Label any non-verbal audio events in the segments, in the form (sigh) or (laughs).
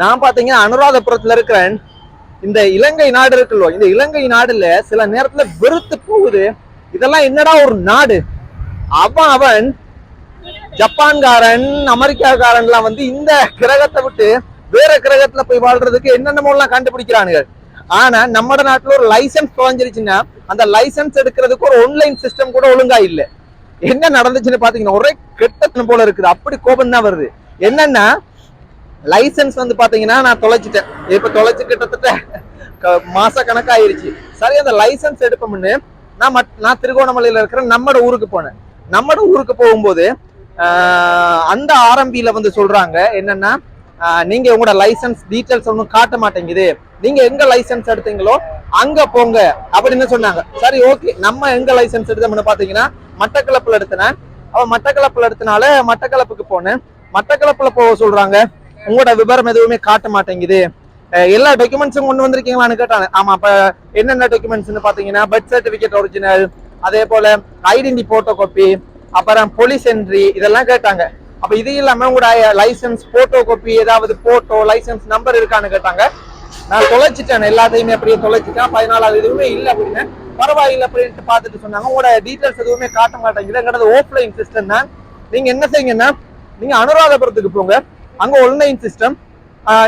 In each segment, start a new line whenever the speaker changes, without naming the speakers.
நான் பாத்தீங்கன்னா அனுராதபுரத்துல இருக்கிறேன். இந்த இலங்கை நாடு இருக்குல்ல இந்த இலங்கை நாடுல சில நேரத்துல வெறுத்து போகுது. இதெல்லாம் என்னடா ஒரு நாடு? அவன் அவன் ஜப்பான்காரன் அமெரிக்காக்காரன்லாம் வந்து இந்த கிரகத்தை விட்டு வேற கிரகத்துல போய் வாழ்றதுக்கு என்னென்னமோ எல்லாம் கண்டுபிடிக்கிறானுங்க. ஆனா நம்ம நாட்டுல ஒரு லைசன்ஸ் குறைஞ்சிருச்சுன்னா அந்த லைசன்ஸ் எடுக்கிறதுக்கு ஒரு ஆன்லைன் சிஸ்டம் கூட ஒழுங்கா இல்ல. என்ன நடந்துச்சுன்னு பாத்தீங்கன்னா ஒரே கெட்டத்தனம் போல இருக்குது. அப்படி கோபம் தான் வருது. என்னன்னா லைசன்ஸ் வந்து பார்த்தீங்கன்னா நான் தொலைச்சிட்டேன். இப்போ தொலைச்சு கிட்டத்தட்ட க- மாச கணக்காயிருச்சு. சரி அந்த லைசன்ஸ் எடுப்போம்னு நான் மட்- நான் திருகோணமலையில் இருக்கிற நம்மட ஊருக்கு போனேன். நம்மட ஊருக்கு போகும்போது அந்த ஆரம்பியில் வந்து சொல்கிறாங்க என்னென்னா நீங்கள் உங்களோட லைசன்ஸ் டீட்டெயில்ஸ் ஒன்றும் காட்ட மாட்டேங்குது. நீங்கள் எங்கே லைசன்ஸ் எடுத்தீங்களோ அங்கே போங்க அப்படின்னு சொன்னாங்க. சரி ஓகே நம்ம எங்கே லைசன்ஸ் எடுத்தோம்னு பார்த்தீங்கன்னா மட்டக்களப்பில் எடுத்தினேன் அவன் மட்டக்களப்பில் எடுத்தனால மட்டக்களப்புக்கு போனேன். மட்டக்களப்பில் போக சொல்கிறாங்க உங்களோட விவரம் எதுவுமே காட்ட மாட்டேங்குது. எல்லா டாக்குமெண்ட்ஸும் கொண்டு வந்திருக்கீங்களான்னு கேட்டாங்க. ஆமா அப்ப என்னென்ன டாக்குமெண்ட்ஸ்னு பாத்தீங்கன்னா பர்த் சர்டிபிகேட் ஒரிஜினல் அதே போல ஐடென்டி போட்டோ காப்பி அப்புறம் போலீஸ் என்ட்ரி இதெல்லாம் கேட்டாங்க. அப்ப இது இல்லாம உங்களுடைய லைசன்ஸ் போட்டோ காப்பி ஏதாவது போட்டோ லைசன்ஸ் நம்பர் இருக்கான்னு கேட்டாங்க. நான் தொலைச்சிட்டேன் எல்லாத்தையுமே அப்படியே தொலைச்சிட்டேன். பதினாலாவது எதுவுமே இல்லை அப்படின்னு. பரவாயில்லை அப்படின்ட்டு பார்த்துட்டு சொன்னாங்க. உங்களோட டீட்டெயில்ஸ் எதுவுமே காட்ட மாட்டேங்குது. ஆஃப்லைன் சிஸ்டம் தான். நீங்க என்ன செய்யுங்கன்னா நீங்க அனுராதபுரத்துக்கு போங்க. அங்க ஒன்லைன் சிஸ்டம்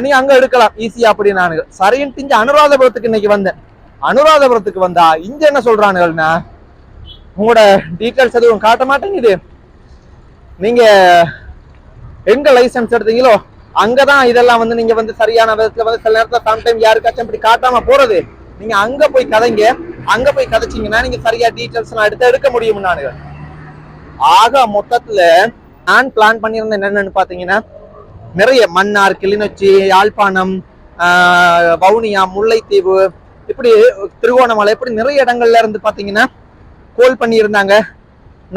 நீ அங்க எடுக்கலாம். ஈஸியா அப்படின்னு சரின்ட்டு இங்க அனுராதபுரத்துக்கு இன்னைக்கு வந்தேன். அனுராதபுரத்துக்கு வந்தா இங்க என்ன சொல்றானுங்கள்னா உங்களோட டீட்டெயில்ஸ் எதுவும் காட்ட மாட்டேங்குது நீங்க எங்க லைசன்ஸ் எடுத்தீங்களோ அங்கதான் இதெல்லாம் வந்து நீங்க வந்து சரியான விதத்துல வந்து சில நேரத்துல சம்டைம் யாருக்காச்சும் இப்படி காட்டாம போறது. நீங்க அங்க போய் கதைங்க. அங்க போய் கதைச்சீங்கன்னா நீங்க சரியா டீட்டெயில்ஸ் எல்லாம் எடுத்து எடுக்க முடியும் நானுங்க ஆக மொத்தத்துல நான் பிளான் பண்ணியிருந்தேன் என்னன்னு பாத்தீங்கன்னா நிறைய மன்னார் கிளிநொச்சி யாழ்ப்பாணம் வவுனியா முல்லைத்தீவு இப்படி திருகோணமலை இப்படி நிறைய இடங்கள்ல இருந்து பார்த்தீங்கன்னா கோல் பண்ணியிருந்தாங்க.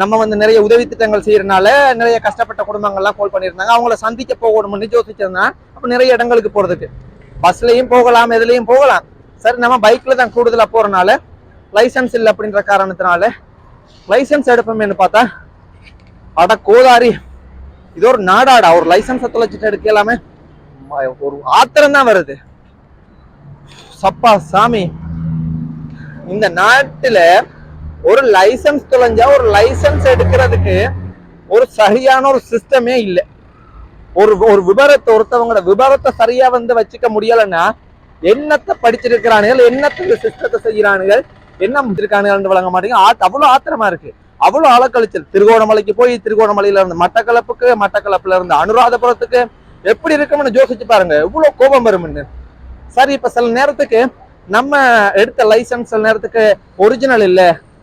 நம்ம வந்து நிறைய உதவி திட்டங்கள் செய்யறதுனால நிறைய கஷ்டப்பட்ட குடும்பங்கள்லாம் கோல் பண்ணியிருந்தாங்க. அவங்கள சந்திக்க போகணும்னு யோசிச்சிருந்தேன் அப்போ நிறைய இடங்களுக்கு போகிறதுக்கு பஸ்லையும் போகலாம் எதுலேயும் போகலாம். சரி நம்ம பைக்கில் தான் கூடுதலாக போகிறனால லைசன்ஸ் இல்லை அப்படின்ற காரணத்தினால லைசன்ஸ் எடுப்போமேன்னு பார்த்தா அட கோதாரி இது ஒரு நாடாடா ஒரு லைசன்ஸை தொலைச்சிட்டு எடுக்கலாமே ஒரு ஆத்திரம் தான் வருது. சப்பா சாமி. இந்த நாட்டுல ஒரு லைசன்ஸ் தொலைஞ்சா ஒரு லைசன்ஸ் எடுக்கிறதுக்கு ஒரு சரியான ஒரு சிஸ்டமே இல்லை. ஒரு ஒரு விபரத்தை ஒருத்தவங்களோட விபரத்தை சரியா வந்து வச்சுக்க முடியலைன்னா என்னத்தை படிச்சிருக்கிறானுகள் என்னத்த சிஸ்டத்தை செய்யறானுகள் என்ன முடிச்சிருக்கானுகள் வழங்க மாட்டேங்க அவ்வளோ அவ்வளவு ஆத்திரமா இருக்கு. அவ்வளவு ஆழக்கழிச்சல் திருகோணமலைக்கு போய் திருகோணமலையில இருந்து மட்டக்களப்புக்கு மட்டக்களப்புல இருந்து அனுராதபுரத்துக்கு எப்படி இருக்கும்னு யோசிச்சு பாருங்க. எவ்வளவு கோபம் வரும்னு சரி இப்ப சில நேரத்துக்கு நம்ம எடுத்த லைசன்ஸ் சில நேரத்துக்கு ஒரிஜினல் இல்ல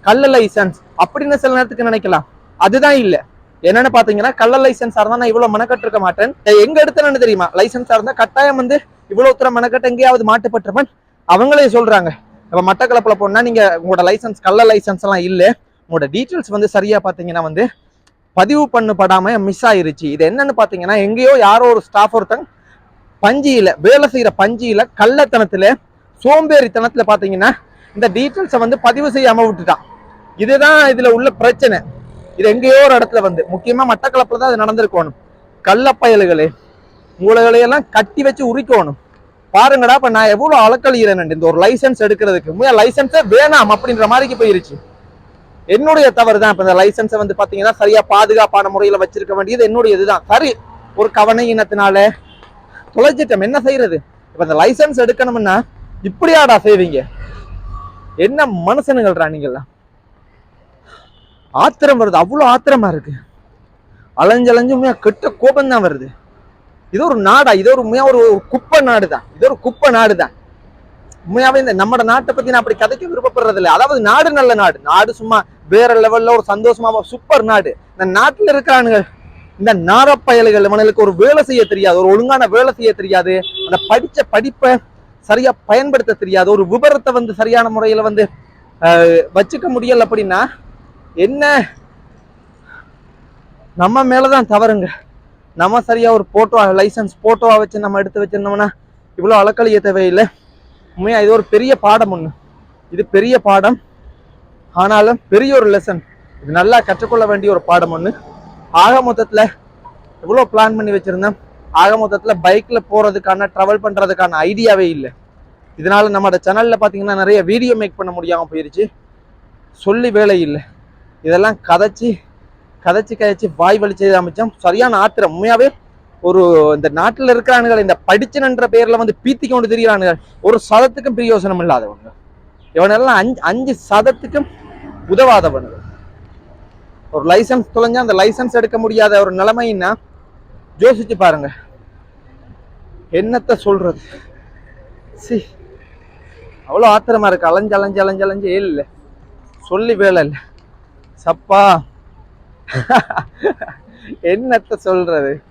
கள்ள லைசன்ஸ் அப்படின்னு சில நேரத்துக்கு நினைக்கலாம். அதுதான் இல்ல. என்னன்னு பாத்தீங்கன்னா கள்ள லைசன்ஸா இருந்தா நான் இவ்வளவு மெனக்கட்டு இருக்க மாட்டேன் எங்க எடுத்தேன்னு தெரியுமா? லைசன்ஸா இருந்தா கட்டாயம் வந்து இவ்வளவு தூரம் மெனக்கட்டு எங்கேயாவது மாட்டுப்பட்டிருப்பேன் அவங்களே சொல்றாங்க. இப்ப மட்டக்களப்புல போனா நீங்க உங்களோட லைசன்ஸ் கள்ள லைசன்ஸ் எல்லாம் இல்ல. உங்களோட டீட்டெயில்ஸ் வந்து சரியா பாத்தீங்கன்னா வந்து பதிவு பண்ணப்படாம மிஸ் ஆயிருச்சு. இது என்னன்னு பாத்தீங்கன்னா எங்கேயோ யாரோ ஒரு ஸ்டாஃப் ஒருத்தங்க பஞ்சியில வேலை செய்யற பஞ்சியில கள்ளத்தனத்துல சோம்பேறித்தனத்துல பாத்தீங்கன்னா இந்த டீட்டெயில்ஸை வந்து பதிவு செய்யாம விட்டுட்டான். இதுதான் இதுல உள்ள பிரச்சனை. இது எங்கேயோ ஒரு இடத்துல வந்து முக்கியமா மட்டக்களப்புல தான் அது நடந்திருக்கணும். கள்ளப்பயல்களே மூளைகளை கட்டி வச்சு உரிக்கணும். பாருங்கடா இப்ப நான் எவ்வளவு அலக்கழிகிறேன் இந்த ஒரு லைசன்ஸ் எடுக்கிறதுக்கு. லைசன்ஸே வேணாம் அப்படின்ற மாதிரிக்கு போயிருச்சு. என்னுடைய தவறு தான். இப்ப இந்த லைசன்ஸை வந்து பாத்தீங்கன்னா சரியா பாதுகாப்பான முறையில வச்சிருக்க வேண்டியது என்னுடைய இதுதான் சரி ஒரு கவன இனத்தினால தொலைச்சிட்டம் என்ன செய்யறது? இப்ப இந்த லைசன்ஸ் எடுக்கணும்னா இப்படியாடா செய்வீங்க? என்ன மனுஷனுங்கள்ரா நீங்கெல்லாம் ஆத்திரம் வருது. அவ்வளவு ஆத்திரமா இருக்கு. அலைஞ்சலைஞ்சு உண்மையா கெட்ட கோபம் தான் வருது. இது ஒரு நாடா. இது ஒரு உண்மையா ஒரு ஒரு குப்பை நாடு தான் இது ஒரு குப்பை நாடு தான் உண்மையாவே இந்த நம்ம நாட்டை பத்தி நான் அப்படி கதைக்க விருப்பப்படுறது இல்லை அதாவது நாடு நல்ல நாடு. நாடு சும்மா வேற லெவல்ல ஒரு சந்தோஷமா சூப்பர் நாடு. இந்த நாட்டுல இருக்கிறானுங்க இந்த நாரப்பயல்கள் இவனுக்கு ஒரு வேலை செய்ய தெரியாது ஒரு ஒழுங்கான வேலை செய்ய தெரியாது. அந்த படிச்ச படிப்பை சரியா பயன்படுத்த தெரியாது. ஒரு விபரத்தை வந்து சரியான முறையில வந்து ஆஹ், வச்சுக்க முடியல அப்படின்னா என்ன? நம்ம மேலதான் தவறுங்க. நம்ம சரியா ஒரு போட்டோ லைசன்ஸ் போட்டோவா வச்சு நம்ம எடுத்து வச்சிருந்தோம்னா இவ்வளவு அலக்கழிய தேவையில்லை. உண்மையா இது ஒரு பெரிய பாடம் ஒண்ணு. இது பெரிய பாடம். ஆனாலும் பெரிய ஒரு லெசன் இது நல்லா கற்றுக்கொள்ள வேண்டிய ஒரு பாடம் ஒண்ணு. ஆக மொத்தத்தில் எவ்வளோ பிளான் பண்ணி வச்சிருந்தேன் ஆக மொத்தத்துல பைக்ல போறதுக்கான ட்ராவல் பண்றதுக்கான ஐடியாவே இல்லை. இதனால நம்மளோட சேனல்ல பாத்தீங்கன்னா நிறைய வீடியோ மேக் பண்ண முடியாமல் போயிருச்சு. சொல்லி வேலை இல்லை. இதெல்லாம் கதைச்சி கதைச்சி கதைச்சி வாய் வலிச்சது அமைச்சோம். சரியான ஆத்திரம். உண்மையாவே ஒரு இந்த நாட்டுல இருக்கிறானுகள் இந்த படிச்சனன்ற பேர்ல வந்து பீத்திக்கொண்டு கொண்டு ஒரு சதத்துக்கும் பிரயோசனம் இல்லாதவங்க. இவனெல்லாம் அஞ்சு அஞ்சு சதத்துக்கும் உதவாதவனுங்க ஒரு லைசன்ஸ் தொலைஞ்சா அந்த லைசன்ஸ் எடுக்க முடியாத ஒரு நிலைமைன்னா யோசிச்சு பாருங்க. என்னத்த சொல்றது? சி அவ்வளோ ஆத்திரமா இருக்கு. அலைஞ்சு அலைஞ்சு அலைஞ்சு அலைஞ்சு. இல்லை. சொல்லி வேலை இல்லை. சப்பா. (laughs) என்னத்த சொல்றது?